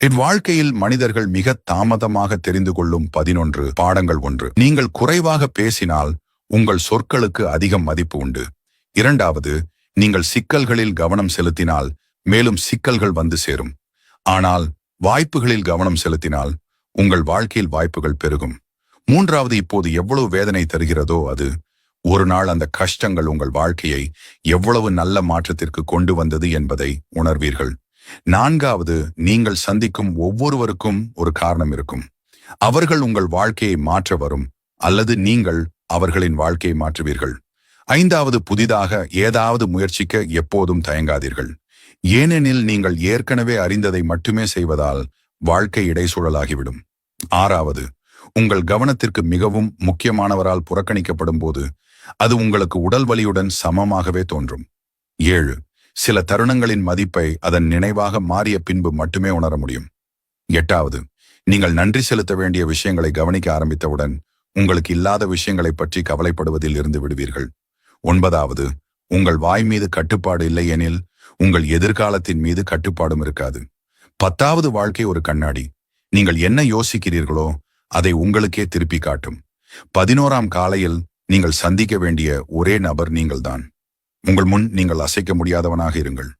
இவ்வாழ்க்கையில் மனிதர்கள் மிக தாமதமாக தெரிந்து கொள்ளும் பதினொன்று பாடங்கள் ஒன்று. நீங்கள் குறைவாக பேசினால் உங்கள் சொற்களுக்கு அதிகம் மதிப்பு உண்டு. இரண்டாவது நீங்கள் சிக்கல்களில் கவனம் செலுத்தினால் மேலும் சிக்கல்கள் வந்து சேரும். ஆனால் வாய்ப்புகளில் கவனம் செலுத்தினால் உங்கள் வாழ்க்கையில் வாய்ப்புகள் பெருகும். மூன்றாவது இப்போது எவ்வளவு வேதனை தருகிறதோ அது ஒரு நாள் அந்த கஷ்டங்கள் உங்கள் வாழ்க்கையை எவ்வளவு நல்ல மாற்றத்திற்கு கொண்டு வந்தது என்பதை உணர்வீர்கள். நான்காவது நீங்கள் சந்திக்கும் ஒவ்வொருவருக்கும் ஒரு காரணம் இருக்கும். அவர்கள் உங்கள் வாழ்க்கையை மாற்ற வரும் அல்லது நீங்கள் அவர்களின் வாழ்க்கையை மாற்றுவீர்கள். ஐந்தாவது புதிதாக ஏதாவது முயற்சிக்க எப்போதும் தயங்காதீர்கள். ஏனெனில் நீங்கள் ஏற்கனவே அறிந்ததை மட்டுமே செய்வதால் வாழ்க்கை இடைசூழலாகிவிடும் ஆறாவது உங்கள் கவனத்திற்கு மிகவும் முக்கியமானவரால் புறக்கணிக்கப்படும் போது அது உங்களுக்கு உடல் வலியுடன் சமமாகவே தோன்றும். ஏழு சில தருணங்களின் மதிப்பை அதன் நினைவாக மாறிய பின்பு மட்டுமே உணர முடியும். எட்டாவது நீங்கள் நன்றி செலுத்த வேண்டிய விஷயங்களை கவனிக்க ஆரம்பித்தவுடன் உங்களுக்கு இல்லாத விஷயங்களை பற்றி கவலைப்படுவதில் இருந்து விடுவீர்கள். ஒன்பதாவது உங்கள் வாய் மீது கட்டுப்பாடு இல்லை எனில் உங்கள் எதிர்காலத்தின் மீது கட்டுப்பாடும் இருக்காது. பத்தாவது வாழ்க்கை ஒரு கண்ணாடி. நீங்கள் என்ன யோசிக்கிறீர்களோ அதை உங்களுக்கே திருப்பி காட்டும். பதினோராம் காலையில் நீங்கள் சந்திக்க வேண்டிய ஒரே நபர் நீங்கள்தான். உங்கள் முன் நீங்கள் அசைக்க முடியாதவனாக இருங்கள்.